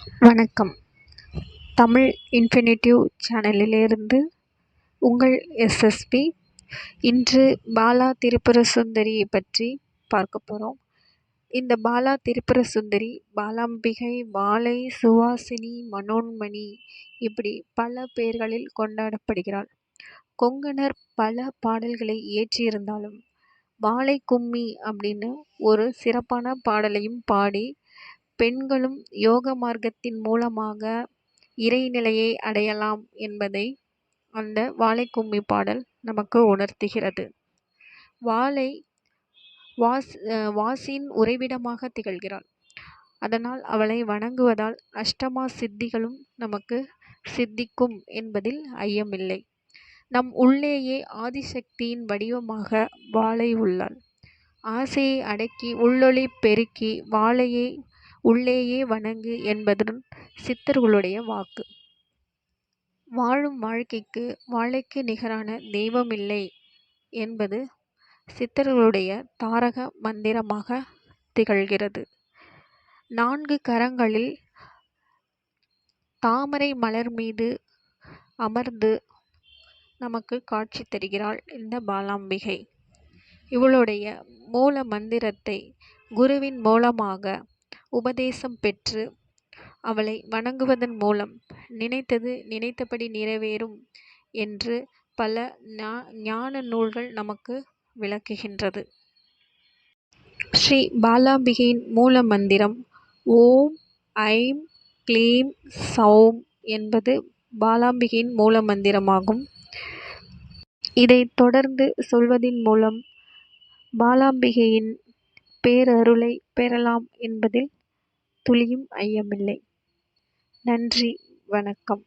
வணக்கம். தமிழ் இன்ஃபினிட்டிவ் சேனலிலிருந்து உங்கள் எஸ்எஸ்பி இன்று பாலா திரிபுர சுந்தரியை பற்றி பார்க்க போகிறோம் இந்த பாலா திரிபுர சுந்தரி பாலாம்பிகை வாலை சுவாசினி மனோன்மணி இப்படி பல பெயர்களில் கொண்டாடப்படுகிறாள். கொங்கணர் பல பாடல்களை இயற்றியிருந்தாலும் வாலை கும்மி அப்படின்னு ஒரு சிறப்பான பாடலையும் பாடி பெண்களும் யோக மார்க்கத்தின் மூலமாக இறைநிலையை அடையலாம் என்பதை அந்த வாழை கும்மி பாடல் நமக்கு உணர்த்துகிறது. வாழை வாஸ் வாசின் உறைவிடமாக திகழ்கிறாள். அதனால் அவளை வணங்குவதால் அஷ்டமா சித்திகளும் நமக்கு சித்திக்கும் என்பதில் ஐயமில்லை. நம் உள்ளேயே ஆதிசக்தியின் வடிவமாக வாழை உள்ளாள். ஆசையை அடக்கி உள்ளொளி பெருக்கி வாழையை உள்ளேயே வணங்கு என்பதுடன் சித்தர்களுடைய வாக்கு. வாழும் வாழ்க்கைக்கு வாழைக்கு நிகரான தெய்வமில்லை என்பது சித்தர்களுடைய தாரக மந்திரமாக திகழ்கிறது. நான்கு கரங்களில் தாமரை மலர் மீது அமர்ந்து நமக்கு காட்சி தருகிறாள் இந்த பாலாம்பிகை. இவளுடைய மூல மந்திரத்தை குருவின் மூலமாக உபதேசம் பெற்று அவளை வணங்குவதன் மூலம் நினைத்தது நினைத்தபடி நிறைவேறும் என்று பல ஞான நூல்கள் நமக்கு விளக்குகின்றது. ஸ்ரீ பாலாம்பிகையின் மூல மந்திரம் ஓம் ஐம் க்ளீம் சௌம் என்பது பாலாம்பிகையின் மூல மந்திரமாகும். இதை தொடர்ந்து சொல்வதின் மூலம் பாலாம்பிகையின் பேரருளை பெறலாம் என்பதில் துளியும் ஐயமில்லை. நன்றி வணக்கம்.